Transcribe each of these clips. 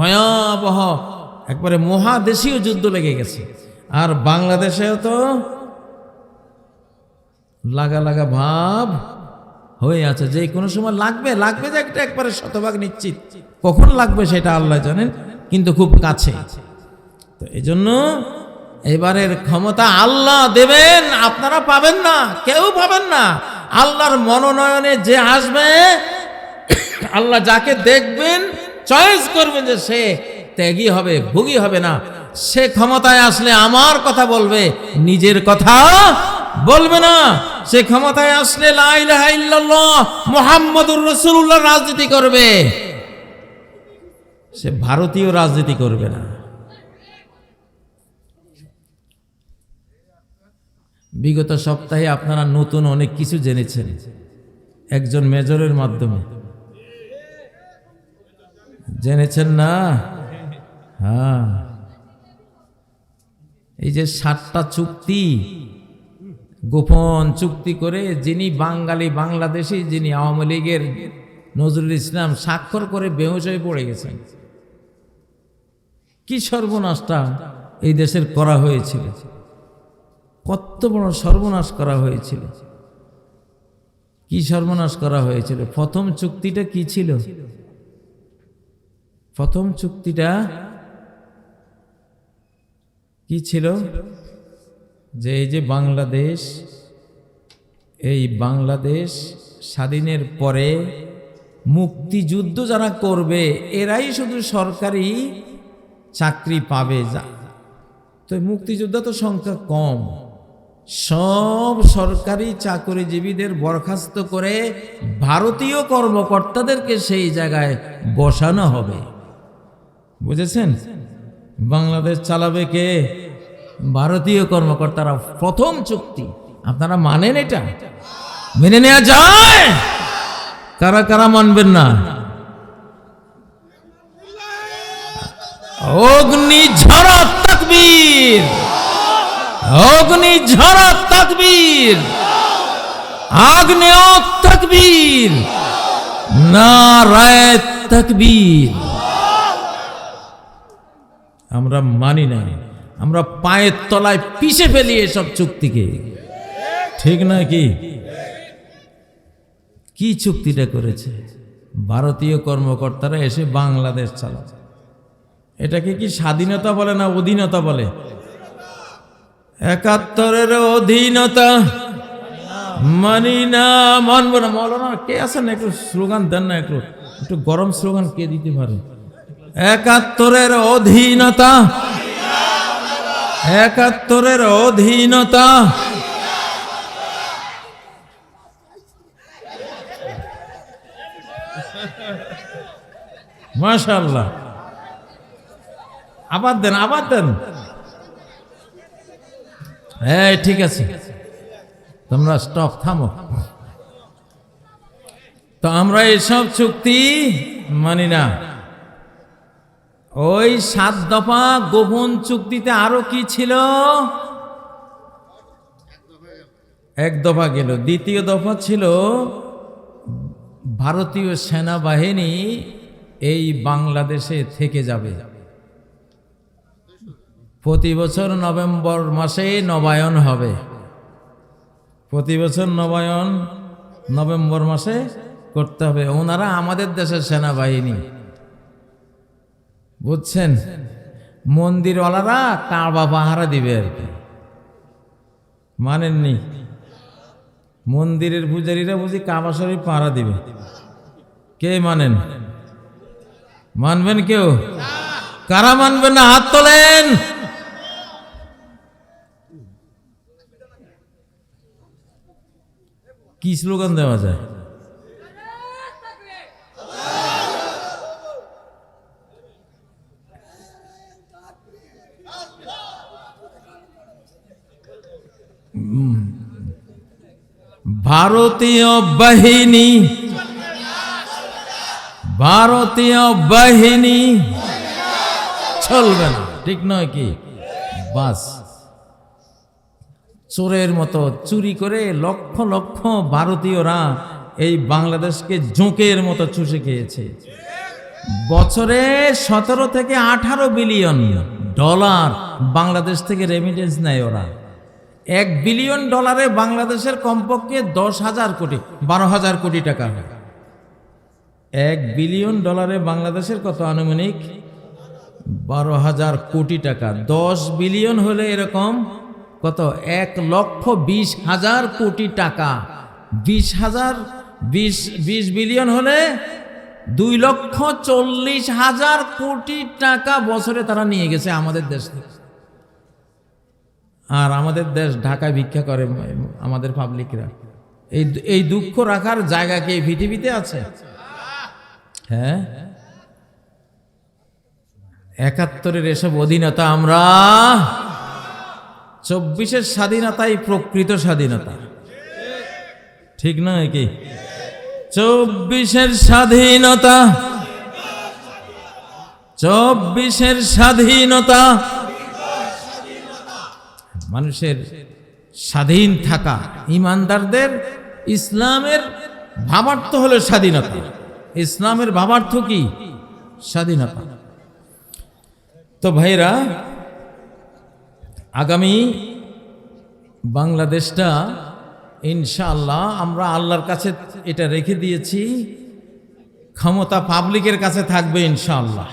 ভয়াবহ। একবারে মহাদেশীয় যুদ্ধ লেগে গেছে। আর বাংলাদেশেও তো লাগা লাগা ভাব হয়ে আছে। যে কোনো সময় লাগবে লাগবে যে একটা একবারে শতভাগ নিশ্চিত। কখন লাগবে সেটা আল্লাহ জানেন, কিন্তু খুব কাছে। তো এই জন্য এবারের ক্ষমতা আল্লাহ দেবেন, আপনারা পাবেন না, কেউ পাবেন না। আল্লাহর মনোনয়নে যে আসবে, আল্লাহ যাকে দেখবেন চয়েস করবেন যে সে ত্যাগী হবে, ভুগি হবে না। সে ক্ষমতায় আসলে আমার কথা বলবে, নিজের কথা বলবে না। সে ক্ষমতায় আসলে মোহাম্মদুর রসুল্লাহ রাজনীতি করবে। সে ভারতীয় রাজনীতি করবে না। বিগত সপ্তাহে আপনারা নতুন অনেক কিছু জেনেছেন। একজন মেজরের মাধ্যমে। জেনেছেন না? হ্যাঁ। এই যে সাতটা চুক্তি, গোপন চুক্তি করে যিনি বাঙালি বাংলাদেশি, যিনি আওয়ামী লীগের নজরুল ইসলাম স্বাক্ষর করে বেহুশ হয়ে পড়ে গেছেন। কি সর্বনাশটা এই দেশের করা হয়েছিল? কত বড় সর্বনাশ করা হয়েছিল? কি সর্বনাশ করা হয়েছিল? প্রথম চুক্তিটা কি ছিল? প্রথম চুক্তিটা কি ছিল? যে এই যে বাংলাদেশ, এই বাংলাদেশ স্বাধীনের পরে মুক্তিযুদ্ধ যারা করবে, এরাই শুধু সরকারি চাকরি পাবে যা। তো মুক্তিযোদ্ধা তো সংখ্যা কম। সব সরকারি চাকরিজীবীদের বরখাস্ত করে ভারতীয় কর্মকর্তাদেরকে সেই জায়গায় বসানো হবে। বুঝেছেন? বাংলাদেশ চালাবে কে? ভারতীয় কর্মকর্তারা প্রথম চুক্তি। আপনারা মানেন এটা? মেনে নেওয়া যায়? কারা কারা মানবেন না? অগ্নি ঝড় তকবীর। অগ্নি ঝড় তকবীর। আগ্নেয় তকবীর। নারায় তকবীর। আমরা মানি না আমরা পায়ের তলায় পিষে ফেলি এসব চুক্তিকে। ঠিক না কি? কি চুক্তিটা করেছে? ভারতীয় কর্মকর্তারা এসে বাংলাদেশ চালাচ্ছে এটাকে কি স্বাধীনতা বলে না অধীনতা বলে? একাত্তরের অধীনতা। মানি না, মানবো না। মৌলানা, কে আছেন? একটু স্লোগান দেন না, একটু। একটু গরম স্লোগান কে দিতে পারে? একাত্তরের অধীনতা। একাত্তরের অধীনতা। মাশাল্লাহ আবার দেন আবার দেন। হ্যাঁ ঠিক আছে। তোমরা স্টপ থামো। তো আমরা এসব চুক্তি মানি না। ওই সাত দফা গোপন চুক্তিতে আরও কি ছিল? এক দফা গেল। দ্বিতীয় দফা ছিল ভারতীয় সেনাবাহিনী এই বাংলাদেশে থেকে যাবে। প্রতি বছর নভেম্বর মাসে নবায়ন হবে। প্রতি বছর নবায়ন নভেম্বর মাসে করতে হবে। ওনারা আমাদের দেশের সেনাবাহিনী। বুঝছেন? মন্দিরওয়ালারা কাবা পাহারা দিবে আর কি। মানেননি? মন্দিরের পূজারীরা বুঝি কাবা শরীফ পাহারা দিবে। কে মানেন? মানবেন কেউ? কারা মানবেন না? হাত তোলেন! কি স্লোগান দেওয়া যায়? ভারতীয় বাহিনী ভারতীয় বাহিনী। চলবে না, ঠিক নয় কি? বাস। চোরের মতো চুরি করে লক্ষ লক্ষ ভারতীয়রা এই বাংলাদেশকে জোঁকের মতো চুষে খেয়েছে। বছরে সতেরো থেকে আঠারো বিলিয়ন ডলার বাংলাদেশ থেকে রেমিটেন্স নেয় ওরা। এক বিলিয়ন ডলারে বাংলাদেশের কমপক্ষে দশ হাজার কোটি, বারো হাজার কোটি টাকা। এক বিলিয়ন ডলারে বাংলাদেশের কত আনুমানিক? বারো হাজার কোটি টাকা। দশ বিলিয়ন হলে এরকম কত? এক লক্ষ বিশ হাজার কোটি টাকা। বিশ হাজার, বিশ বিশ বিলিয়ন হলে দুই লক্ষ চল্লিশ হাজার কোটি টাকা বছরে তারা নিয়ে গেছে আমাদের দেশ থেকে। আর আমাদের দেশ ঢাকায় ভিক্ষা করে আমাদের পাবলিকরা এই এই দুঃখ রাখার জায়গা কি পৃথিবীতে আছে? হ্যাঁ? একাত্তরের এসব অধীনতা আমরা চব্বিশের স্বাধীনতাই প্রকৃত স্বাধীনতা। ঠিক নয় কি? চব্বিশের স্বাধীনতা চব্বিশের স্বাধীনতা মানুষের স্বাধীন থাকা ইমানদারদের ইসলামের ভাবার্থ হলো স্বাধীনতা। ইসলামের ভাবার্থ কি? স্বাধীনতা। তো ভাইরা আগামী বাংলাদেশটা ইনশাআল্লাহ আমরা আল্লাহর কাছে এটা রেখে দিয়েছি। ক্ষমতা পাবলিকের কাছে থাকবে ইনশাআল্লাহ।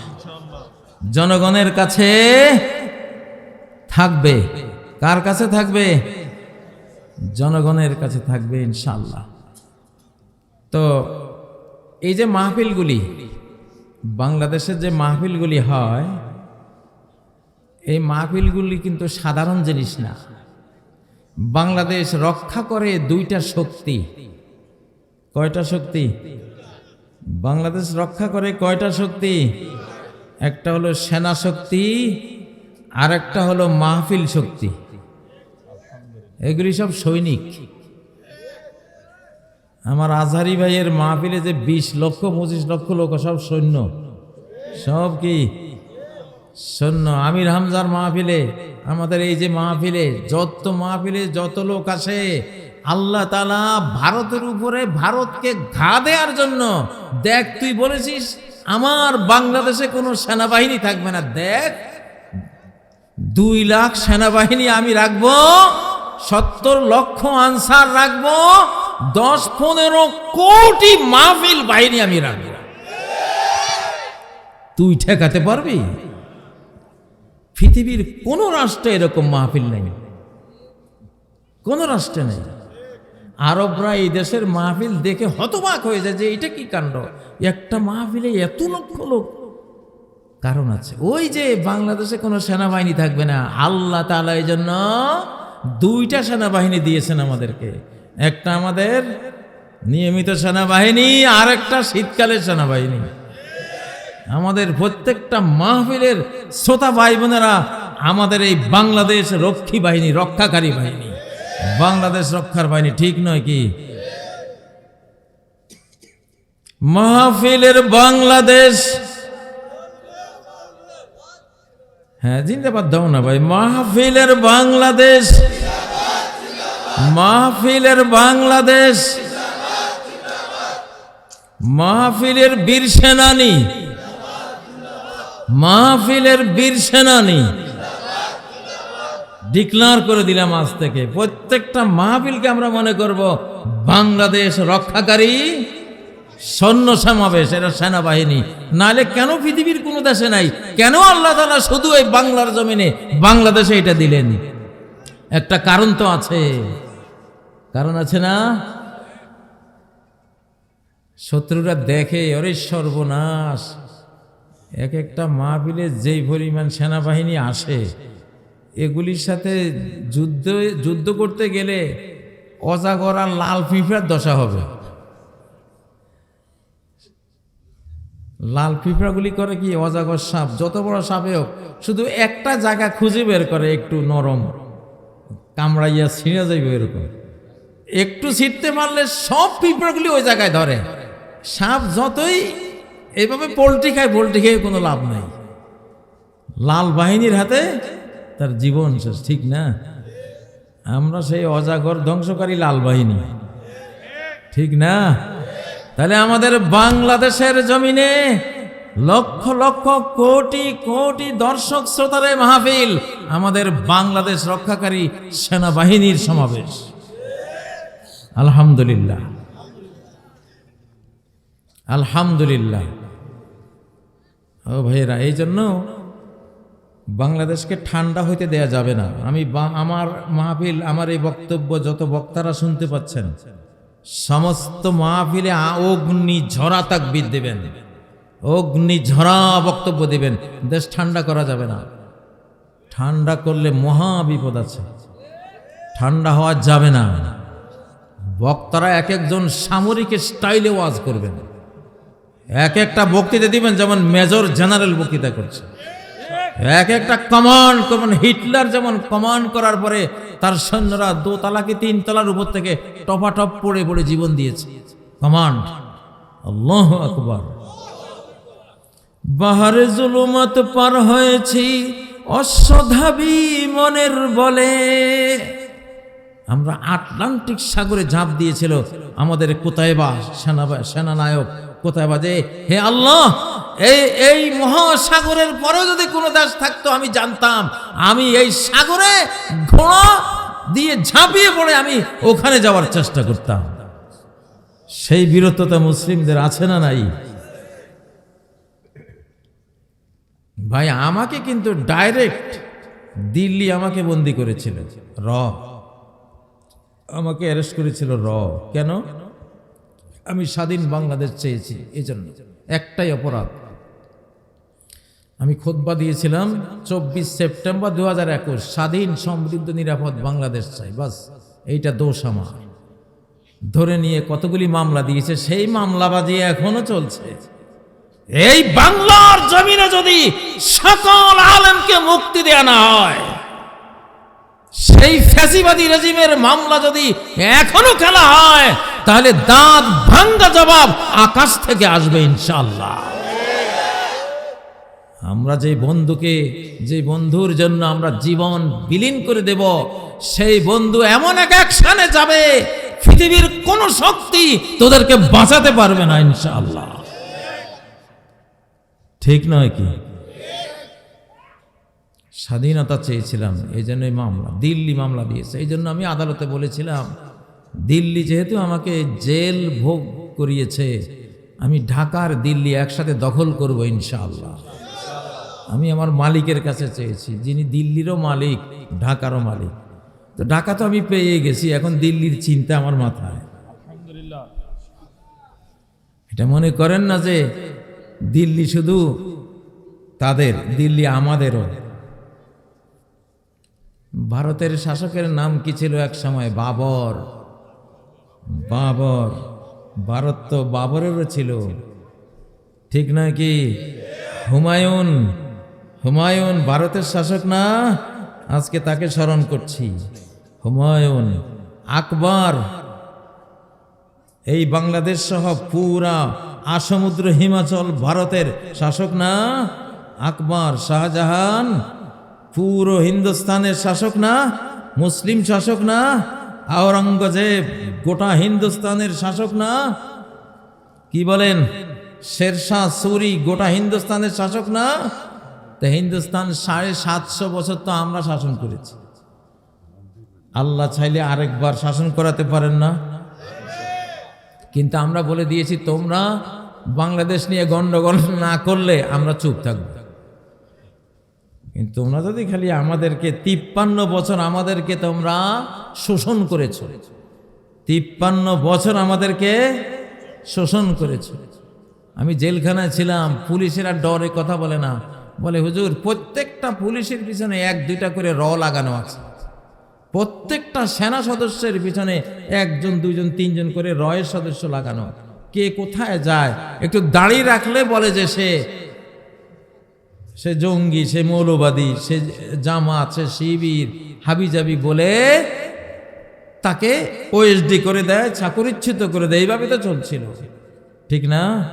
জনগণের কাছে থাকবে। কার কাছে থাকবে? জনগণের কাছে থাকবে ইনশাল্লাহ তো এই যে মাহফিলগুলি, বাংলাদেশের যে মাহফিলগুলি হয়, এই মাহফিলগুলি কিন্তু সাধারণ জিনিস না। বাংলাদেশ রক্ষা করে দুইটা শক্তি। কয়টা শক্তি? বাংলাদেশ রক্ষা করে কয়টা শক্তি? একটা হলো সেনা শক্তি আর একটা হলো মাহফিল শক্তি। এগুলি সব সৈনিক। আমার আজহারি ভাইয়ের মাহফিলে যে বিশ লক্ষ, পঁচিশ লক্ষ লোক, সব সৈন্য। সব কি? সৈন্য। আমির হামজার মাহফিলে, আমাদের এই যে মাহফিলে, যত মাহফিলে যত লোক আসে, আল্লাহ তালা ভারতের উপরে ভারতকে ঘা দেওয়ার জন্য, দেখ তুই বলেছিস, আমার বাংলাদেশে কোনো সেনাবাহিনী থাকবে না। দেখ, দুই লাখ সেনাবাহিনী আমি রাখব। সত্তর লক্ষ আনসার রাখব, দশ, পনেরো কোটি মাহফিল বাহিনী আমি রাখব। তুই ঠেকাতে পারবি? পৃথিবীর কোন রাষ্ট্রে এরকম মাহফিল নেই। কোন রাষ্ট্রে নেই। আরবরা এই দেশের মাহফিল দেখে হতবাক হয়ে যায় যে এটা কি কাণ্ড? একটা মাহফিলে এত লক্ষ লোক। কারণ আছে, ওই যে বাংলাদেশে কোনো সেনাবাহিনী থাকবে না, আল্লাহ তালা এই জন্য দুইটা সেনাবাহিনী দিয়েছেন আমাদেরকে। একটা আমাদের নিয়মিত সেনাবাহিনী আর একটা শীতকালের সেনাবাহিনী। আমাদের প্রত্যেকটা মাহফিলের শ্রোতা ভাই বোনেরা আমাদের এই বাংলাদেশ রক্ষী বাহিনী, রক্ষাকারী বাহিনী। বাংলাদেশ রক্ষার বাহিনী, ঠিক নয় কি? মাহফিলের বাংলাদেশ হ্যাঁ জিন্দাবাদ দাও না ভাই। মাহফিলের বাংলাদেশ। মাহফিলের বাংলাদেশ। মাহফিলের বীর সেনানী। মাহফিলের বীর সেনানী। ডিক্লার করে দিলাম আজ থেকে। প্রত্যেকটা মাহফিলকে আমরা মনে করব বাংলাদেশ রক্ষাকারী। সৈন্য সমাবেশ, এটা সেনাবাহিনী। নালে কেন পৃথিবীর কোনো দেশে নাই? কেন আল্লাহ তালা শুধু এই বাংলার জমিনে বাংলাদেশে এটা দিলেন? একটা কারণ তো আছে। কারণ আছে না? শত্রুরা দেখে অরে সর্বনাশ, এক একটা মাহফিলে যেই পরিমাণ সেনাবাহিনী আসে, এগুলির সাথে যুদ্ধ যুদ্ধ করতে গেলে অজাগর লাল পিঁপড়ার দশা হবে। লাল পিঁপড়াগুলি করে কি? অজাগর সাপ। যত বড় সাপে হোক, শুধু একটা জায়গা খুঁজে বের করে একটু নরম। কামড়াইয়া ছিঁড়ে যাইবে এরকম। একটু ছিটতে পারলে সব পিঁপড়াগুলি ওই জায়গায় ধরে। সাপ যতই এইভাবে পোলট্রি খায়, পোলট্রি খেয়ে কোনো লাভ নাই। লাল বাহিনীর হাতে তার জীবন শেষ, ঠিক না? আমরা সেই অজাগর ধ্বংসকারী লাল বাহিনী। ঠিক না? তাহলে আমাদের বাংলাদেশের জমিনে লক্ষ লক্ষ কোটি কোটি দর্শক শ্রোতারে মাহফিল আমাদের বাংলাদেশ রক্ষাকারী সেনাবাহিনীর সমাবেশ। আলহামদুলিল্লাহ। আলহামদুলিল্লাহ। ও ভাইয়েরা এই জন্য বাংলাদেশকে ঠান্ডা হইতে দেয়া যাবে না। আমি আমার মাহফিল, আমার এই বক্তব্য যত বক্তারা শুনতে পাচ্ছেন সমস্ত মাহফিলে অগ্নি ঝরা তাকবিদ দেবেন। অগ্নি ঝরা বক্তব্য দেবেন। দেশ ঠান্ডা করা যাবে না। ঠান্ডা করলে মহা বিপদ আছে। ঠান্ডা হওয়া যাবে না। বক্তারা এক একজন সামরিক স্টাইলে ওয়াজ করবেন। এক একটা বক্তৃতা দিবেন, যেমন মেজর জেনারেল বক্তৃতা করছে। এক একটা কমান্ড যেমন হিটলার যেমন কমান্ড করার পরে তার সৈন্যরা দোতলা কি তিন তলার উপর থেকে টপাটপ পড়ে পড়ে জীবন দিয়েছে। কমান্ড আল্লাহ আকবার। বাহারে জুলুমত পার হয়েছি অশ্বধাবী মনের বলে। আমরা আটলান্টিক সাগরে ঝাঁপ দিয়েছিল আমাদের কোথায় বা সেনা সেনানায়ক কোথায় বা বাজে হে আল্লাহ এই এই মহাসাগরের পরেও যদি কোনো দেশ থাকতো, আমি জানতাম, আমি এই সাগরে ঘোড়া দিয়ে ঝাঁপিয়ে পড়ে আমি ওখানে যাওয়ার চেষ্টা করতাম। সেই বীরত্বতা মুসলিমদের আছে না নাই? ভাই, আমাকে কিন্তু ডাইরেক্ট দিল্লি আমাকে বন্দি করেছিল। র। আমাকে অ্যারেস্ট করেছিল র। কেন? আমি স্বাধীন বাংলাদেশ চেয়েছি এই জন্য একটাই অপরাধ। আমি খোদবা দিয়েছিলাম চব্বিশ সেপ্টেম্বর দু হাজার একুশ, স্বাধীন সমৃদ্ধ নিরাপদ বাংলাদেশ চাই, বাস, এইটা দোষ আমার। ধরে নিয়ে কতগুলি মামলা দিয়েছে, সেই মামলাবাজি এখনও চলছে। এই বাংলার জমিনে যদি সকল আলেমকে মুক্তি দেয়া না হয়, সেই ফ্যাসিবাদী রেজিমের মামলা যদি এখনও খেলা হয়, তাহলে দাঁত ভাঙ্গা জবাব আকাশ থেকে আসবে ইনশাল্লাহ আমরা যে বন্ধুকে যে বন্ধুর জন্য আমরা জীবন বিলীন করে দেব, সেই বন্ধু এমন এক অ্যাকশনে যাবে, পৃথিবীর কোন শক্তি তোদেরকে বাঁচাতে পারবে না, ইনশাআল্লাহ। ঠিক নয় কি? স্বাধীনতা চেয়েছিলাম এই জন্যই মামলা, দিল্লি মামলা দিয়েছে এই জন্য আমি আদালতে বলেছিলাম, দিল্লি যেহেতু আমাকে জেল ভোগ করিয়েছে, আমি ঢাকার দিল্লি একসাথে দখল করব, ইনশাআল্লাহ। আমি আমার মালিকের কাছে চেয়েছি যিনি দিল্লিরও মালিক ঢাকারও মালিক। তো ঢাকা তো আমি পেয়ে গেছি এখন দিল্লির চিন্তা আমার মাথায়। এটা মনে করেন না যে দিল্লি শুধু তাদের দিল্লি আমাদেরও। ভারতের শাসকের নাম কি ছিল এক সময়? বাবর। বাবর। ভারত তো বাবরেরও ছিল। ঠিক নয় কি? হুমায়ুন। হুমায়ুন ভারতের শাসক না? আজকে তাকে স্মরণ করছি। হুমায়ুন আকবর। এই বাংলাদেশ সহ পুরা আসমুদ্র হিমাচল ভারতের শাসক না? আকবর শাহজাহান পুরো হিন্দুস্তানের শাসক না? মুসলিম শাসক না? আওরঙ্গজেব গোটা হিন্দুস্তানের শাসক না? কি বলেন? শেরশাহ, সুরি গোটা হিন্দুস্তানের শাসক না? তো হিন্দুস্তান সাড়ে সাতশো বছর তো আমরা শাসন করেছি। আল্লাহ চাইলে আরেকবার শাসন করাতে পারেন না। কিন্তু আমরা বলে দিয়েছি, তোমরা বাংলাদেশ নিয়ে গন্ডগোল না করলে আমরা চুপ থাকব। কিন্তু তোমরা যদি খালি আমাদেরকে তিপ্পান্ন বছর আমাদেরকে তোমরা শোষণ করেছ, তিপ্পান্ন বছর আমাদেরকে শোষণ করেছ। আমি জেলখানায় ছিলাম, পুলিশেরা ডরে কথা বলে না। বলে, হুজুর, প্রত্যেকটা পুলিশের পিছনে এক দুইটা করে র লাগানো আছে। প্রত্যেকটা সেনা সদস্যের পিছনে একজন, দুইজন, তিনজন করে রয়ের সদস্য লাগানো কে কোথায় যায়? একটু দাঁড়িয়ে রাখলে বলে যে, সে সে জঙ্গি, সে মৌলবাদী, সে জামাত, সে শিবির, হাবিজাবি বলে তাকে ওএসডি করে দেয়, চাকরিচ্যুত করে দেয়। এইভাবে তো চলছিল। ঠিক না?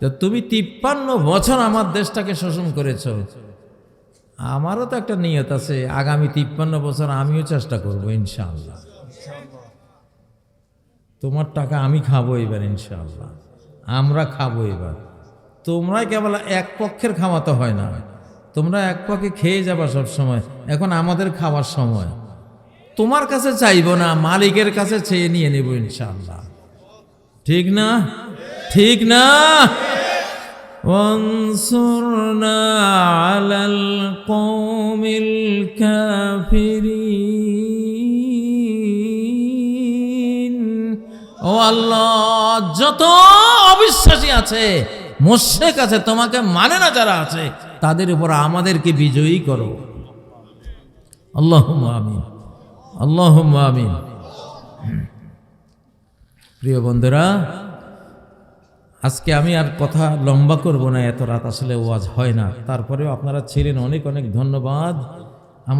তো তুমি তিপ্পান্ন বছর আমার দেশটাকে শোষণ করেছ। আমারও তো একটা নিয়ত আছে, আগামী তিপ্পান্ন বছর আমিও চেষ্টা করব, ইনশাআল্লাহ। তোমার টাকা আমি খাব এবার, ইনশাআল্লাহ। আমরা খাব এবার। তোমরা কেবল এক পক্ষের খাওয়া তো হয় না। তোমরা এক পক্ষে খেয়ে যাবা সব সময় এখন আমাদের খাওয়ার সময়। তোমার কাছে চাইব না, মালিকের কাছে চেয়ে নিয়ে নেব, ইনশাআল্লাহ। ঠিক না? ঠিক না وانصرنا على القوم الكافرين ও আল্লাহ যত অবিশ্বাসী আছে মোশেক আছে তোমাকে মানে না যারা আছে তাদের উপর আমাদেরকে বিজয়ী করো আল্লাহ আমিন আল্লাহ আমিন প্রিয় বন্ধুরা আজকে আমি আর কথা লম্বা করব না, এত রাত আসলে ওয়াজ হয় না। তারপরেও আপনারা ছিলেন অনেক অনেক ধন্যবাদ।